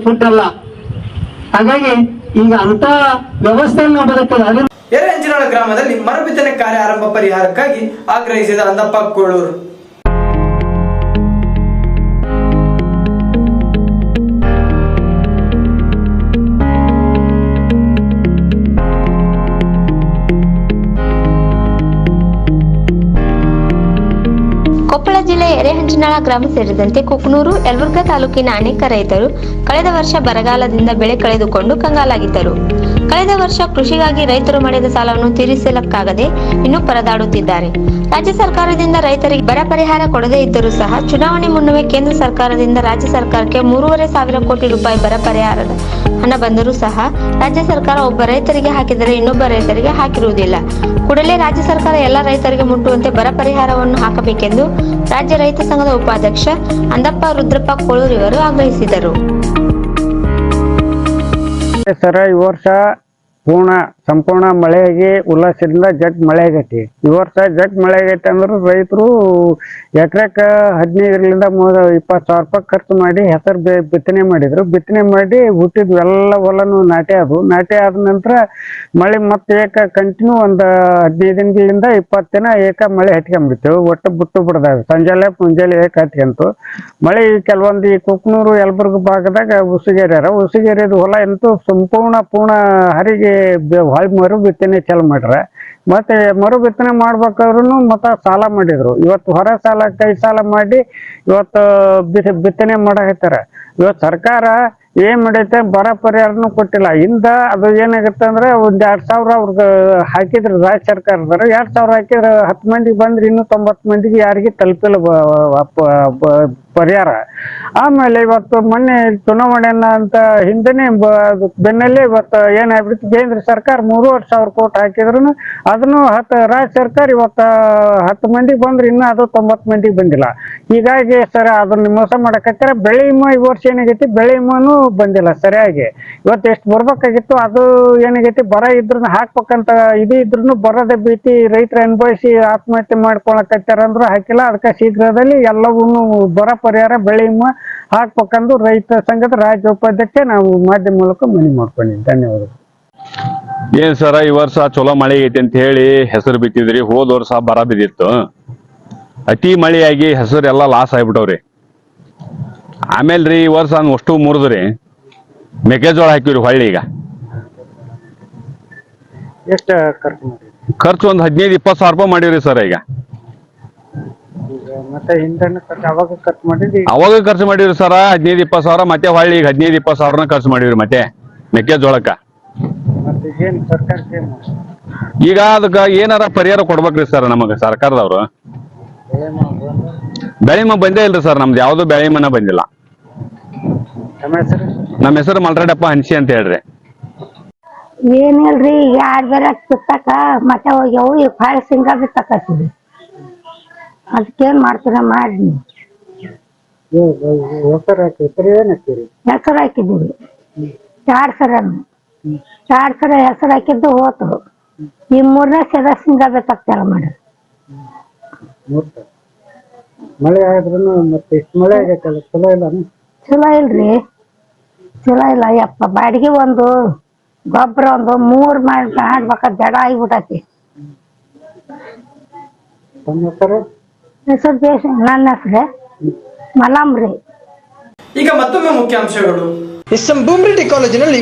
Food ಹಾಗಾಗಿ ಈಗ ಅಂತ ವ್ಯವಸ್ಥೆಯನ್ನು ಬದುಕಲ್ಲ ಅದನ್ನ ಎರೆಹಂಚಿನಾಳ ಗ್ರಾಮದಲ್ಲಿ ಮರಬಿತ್ತನೆ ಕಾರ್ಯ ಆರಂಭ ಪರಿಹಾರಕ್ಕಾಗಿ ಆಗ್ರಹಿಸಿದ ಅಂದಪ್ಪ ಕೋಳೂರು. ಕೊಪ್ಪಳ ಜಿಲ್ಲೆ ಎರೆಹಂಚಿನಾಳ ಗ್ರಾಮ ಸೇರಿದಂತೆ ಕುಕ್ನೂರು, ಯಲಬುರ್ಗಾ ತಾಲೂಕಿನ ಅನೇಕ ರೈತರು ಕಳೆದ ವರ್ಷ ಬರಗಾಲದಿಂದ ಬೆಳೆ ಕಳೆದುಕೊಂಡು ಕಂಗಾಲಾಗಿದ್ದರು. ಕಳೆದ ವರ್ಷ ಕೃಷಿಗಾಗಿ ರೈತರು ಮಾಡಿದ ಸಾಲವನ್ನು ತೀರಿಸಲಕ್ಕಾಗದೆ ಇನ್ನು ಪರದಾಡುತ್ತಿದ್ದಾರೆ. ರಾಜ್ಯ ಸರ್ಕಾರದಿಂದ ರೈತರಿಗೆ ಬರ ಪರಿಹಾರ ಕೊಡದೇ ಇದ್ದರೂ ಸಹ ಚುನಾವಣೆ ಮುನ್ನವೇ ಕೇಂದ್ರ ಸರ್ಕಾರದಿಂದ ರಾಜ್ಯ ಸರ್ಕಾರಕ್ಕೆ ಮೂರುವರೆ ಸಾವಿರ ಕೋಟಿ ರೂಪಾಯಿ ಬರ ಪರಿಹಾರದ ಹಣ ಬಂದರೂ ಸಹ ರಾಜ್ಯ ಸರ್ಕಾರ ಒಬ್ಬ ರೈತರಿಗೆ ಹಾಕಿದರೆ ಇನ್ನೊಬ್ಬ ರೈತರಿಗೆ ಹಾಕಿರುವುದಿಲ್ಲ. ಕೂಡಲೇ ರಾಜ್ಯ ಸರ್ಕಾರ ಎಲ್ಲ ರೈತರಿಗೆ ಮುಟ್ಟುವಂತೆ ಬರ ಪರಿಹಾರವನ್ನು ಹಾಕಬೇಕೆಂದು ರಾಜ್ಯ ರೈತ ಸಂಘದ ಉಪಾಧ್ಯಕ್ಷ ಅಂದಪ್ಪ ರುದ್ರಪ್ಪ ಕೋಳೂರ್ ಇವರು ಆಗ್ರಹಿಸಿದರು. ಸರ್, ಈ ವರ್ಷ ಪೂರ್ಣ ಸಂಪೂರ್ಣ ಮಳೆಗೆ ಉಲ್ಲಾಸದಿಂದ ಜಗ್ ಮಳೆ ಆಗೈತಿ. ಈ ವರ್ಷ ಜಗ್ ಮಳೆ ಆಗೈತಿ ಅಂದ್ರೆ ರೈತರು ಎಕರೆಕ ಹದಿನೈದರಿಂದ ಮೂವತ್ತು, ಇಪ್ಪತ್ತು ಸಾವಿರ ರೂಪಾಯಿ ಖರ್ಚು ಮಾಡಿ ಹೆಸರು ಬಿತ್ತನೆ ಮಾಡಿದ್ರು. ಬಿತ್ತನೆ ಮಾಡಿ ಹುಟ್ಟಿದ್ವು ಎಲ್ಲ ಹೊಲನು ನಾಟಿ ಆದವು. ನಾಟಿ ಆದ ನಂತರ ಮಳೆ ಮತ್ತೆ ಏಕ ಕಂಟಿನ್ಯೂ ಒಂದು ಹದಿನೈದು ದಿನಗಳಿಂದ ಇಪ್ಪತ್ತು ದಿನ ಏಕ ಮಳೆ ಹಟ್ಕೊಂಡ್ಬಿಡ್ತೇವೆ ಒಟ್ಟು ಬಿಟ್ಟು ಬಿಡ್ದಾಗ ಸಂಜೆಲೆ ಮುಂಜಾನೆ ಏಕ ಹತ್ಕೊಂತು. ಮಳೆ ಕೆಲವೊಂದು ಈ ಕುಕ್ನೂರು, ಯಲಬುರ್ಗ ಭಾಗದಾಗ ಉಸುಗೇರ್ಯಾರ. ಉಸುಗೇರಿದ ಹೊಲ ಎಂತೂ ಸಂಪೂರ್ಣ ಪೂರ್ಣ ಹರಿಗೆ ಹೊಳ್ ಮರು ಬಿತ್ತನೆ ಚಾಲು ಮಾಡ್ರೆ. ಮತ್ತೆ ಮರು ಬಿತ್ತನೆ ಮಾಡ್ಬೇಕಾದ್ರೂ ಮತ್ತೆ ಸಾಲ ಮಾಡಿದ್ರು. ಇವತ್ತು ಹೊರ ಸಾಲ, ಕೈ ಸಾಲ ಮಾಡಿ ಇವತ್ತು ಬಿತ್ತನೆ ಬಿತ್ತನೆ ಮಾಡಕತ್ತಾರ ಇವತ್ತು ಸರ್ಕಾರ ಏನ್ ಮಾಡೈತೆ ಬರ ಪರಿಹಾರನೂ ಕೊಟ್ಟಿಲ್ಲ. ಇಂದ ಅದು ಏನಾಗುತ್ತೆ ಅಂದ್ರೆ ಒಂದ್ ಎರಡ್ ಸಾವಿರ ಅವ್ರಿಗೆ ಹಾಕಿದ್ರು ರಾಜ್ಯ ಸರ್ಕಾರದವ್ರು. ಎರಡ್ ಸಾವಿರ ಹಾಕಿದ್ರೆ ಹತ್ತು ಮಂದಿಗೆ ಬಂದ್ರೆ ಇನ್ನೂ ತೊಂಬತ್ತು ಮಂದಿಗೆ ಯಾರಿಗೆ ತಲುಪಿಲ್ಲ ಪರಿಹಾರ. ಆಮೇಲೆ ಇವತ್ತು ಮೊನ್ನೆ ಚುನಾವಣೆಯನ್ನ ಅಂತ ಹಿಂದೆನೆ ಬೆನ್ನಲ್ಲಿ ಇವತ್ತು ಏನಾಗ್ಬಿಡ್ತು? ಕೇಂದ್ರ ಸರ್ಕಾರ ಮೂರುವರೆ ಸಾವಿರ ಕೋಟಿ ಹಾಕಿದ್ರು ಅದನ್ನು ಹತ್ತು ರಾಜ್ಯ ಸರ್ಕಾರ ಇವತ್ತು ಹತ್ತು ಮಂದಿಗೆ ಬಂದ್ರೆ, ಇನ್ನೂ ಅದು ತೊಂಬತ್ತು ಮಂದಿಗೆ ಬಂದಿಲ್ಲ. ಹೀಗಾಗಿ ಸರ್ ಅದನ್ನ ಮೋಸ ಮಾಡಕತ್ತಾರ. ಬೆಳೆ ವಿಮಾ ಈ ವರ್ಷ ಏನಾಗೈತಿ? ಬೆಳೆ ವಿಮಾನು ಬಂದಿಲ್ಲ ಸರಿಯಾಗಿ. ಇವತ್ತು ಎಷ್ಟು ಬರ್ಬೇಕಾಗಿತ್ತು? ಅದು ಏನಾಗೈತಿ? ಬರ ಇದ್ರು ಹಾಕ್ಬೇಕಂತ ಇದು ಇದ್ರು ಬರದ ಭೀತಿ ರೈತರು ಅನುಭವಿಸಿ ಆತ್ಮಹತ್ಯೆ ಮಾಡ್ಕೊಳಕತ್ತಾರ ಅಂದ್ರು ಹಾಕಿಲ್ಲ. ಅದಕ್ಕೆ ಶೀಘ್ರದಲ್ಲಿ ಎಲ್ಲವನ್ನೂ ಬರ ಪರಿಹಾರ ಬೆಳೆ ವಿಮಾ ಹಾಕ್ಬೇಕಂದು ರೈತ ಸಂಘದ ರಾಜ್ಯ ಉಪಾಧ್ಯಕ್ಷ ನಾವು ಮಾಧ್ಯಮ ಮೂಲಕ ಮನವಿ ಮಾಡ್ಕೊಂಡಿದ್ದೀವಿ. ಧನ್ಯವಾದಗಳು. ಏನ್ ಸರ ಈ ವರ್ಷ ಚಲೋ ಮಳೆ ಐತಿ ಅಂತ ಹೇಳಿ ಹೆಸರು ಬಿತ್ತಿದ್ರಿ ಹೋದ ವರ್ಷ ಬರ ಬಿದ್ದಿತ್ತು. ಅತಿ ಮಳೆಯಾಗಿ ಹೆಸರು ಎಲ್ಲಾ ಲಾಸ್ ಆಗ್ಬಿಟ್ಟವ್ರಿ. ಆಮೇಲೆ ರೀ ಈ ವರ್ಷ ಅಷ್ಟು ಮುರಿದ್ರಿ. ಮೆಕ್ಕೆಜೋಳ ಹಾಕಿವ್ರಿ ಹೊಳ್ಳಿ ಈಗ. ಎಷ್ಟು ಖರ್ಚು ಖರ್ಚು ಒಂದ್ ಹದಿನೈದು ಇಪ್ಪತ್ತು ಸಾವಿರ ರೂಪಾಯಿ ಮಾಡಿವ್ರಿ ಸರ್ ಈಗ. ಮತ್ತೆ ಅವಾಗ ಖರ್ಚು ಮಾಡಿದ್ರಿ? ಅವಾಗ ಖರ್ಚು ಮಾಡಿವ್ರಿ ಸರ ಹದಿನೈದು ಇಪ್ಪತ್ತು ಸಾವಿರ ಮತ್ತೆ ಹೊಳ್ಳಿ ಈಗ ಹದಿನೈದು ಇಪ್ಪತ್ತು ಸಾವಿರನ ಖರ್ಚು ಮಾಡಿವ್ರಿ ಮತ್ತೆ ಮೆಕ್ಕೆಜೋಳಕ್ಕ. ಮತ್ತೆ ಏನ್ ಸರ್ಕಾರಕ್ಕೆ ಏನ್? ಈಗ ಅದಕ್ಕ ಏನಾರ ಪರಿಹಾರ ಕೊಡ್ಬೇಕ್ರಿ ಸರ್ ನಮಗ ಸರ್ಕಾರದವ್ರು. ಬೆಳೆ ವಿಮಾ ಬಂದೇ? ಇಲ್ರಿ ಸರ್ ನಮ್ದು ಯಾವ್ದು ಬೆಳೆ ವಿಮಾನ ಬಂದಿಲ್ಲ. ತಮ್ಮ ಹೆಸರು? ನಮ್ಮ ಹೆಸರು ಮಲ್ರಾಡಪ್ಪ ಹನ್ಸಿ ಅಂತ ಹೇಳ್ರಿ. ಏನಿಲ್ರಿ ಯಾರ್ ಬೇರೆ ಸುತ್ತಾಕ ಮತ್ತೆ ಹೋಗ್ಯಾವು ಈಗ ಭಾಳ ಸಿಂಗ ಬಿತ್ತಕತ್ತೀವಿ ಅದಕ್ಕೇನ್ ಮಾಡ್ತೀರ ಮಾಡಿ. ಹೆಸರು ಹಾಕಿ ಹೆಸರು ಏನ್ ಹಾಕಿರಿ? ಹೆಸರು ಹಾಕಿದ್ದೀವಿ. ಎರಡ್ ಸರ? ಎರಡ್ ಸರ ಹೆಸರು ಹಾಕಿದ್ದು ಹೋತು. ಈ ಮೂರನೇ ಸದಸ್ಯಿಂದ ಸಿಂಗ ಬೇಕಾಗ್ತಾರ ಮಾಡಿ ಮಳೆ ಆದ್ರೂ ಮತ್ತೆ ಇಷ್ಟು ಮಳೆ ಆಗೈತಲ್ಲ ಚಲೋ ಇಲ್ಲ ಚಲೋ ಇಲ್ರಿ. ಚಲೋ ಇಲ್ಲ ಯಪ್ಪ ಬಾಡಿಗೆ ಒಂದು ಗೊಬ್ಬರ ಒಂದು ಮೂರ್ ಮಾಡಿ ಮಾಡ್ಬೇಕ ಜಡ ಆಗಿಬಿಟ್ಟತಿ ತಮ್ಮ ಹೆಸರು? ಹೆಸರು ದೇಶ ನನ್ನ ಹೆಸರು ಮಲಾಮ್ರಿ. ಈಗ ಮತ್ತೊಮ್ಮೆ ಮುಖ್ಯಾಂಶಗಳು. ಎಸ್ ಎಂ ಬೂಮ್ರೆಡ್ಡಿ ಕಾಲೇಜಿನಲ್ಲಿ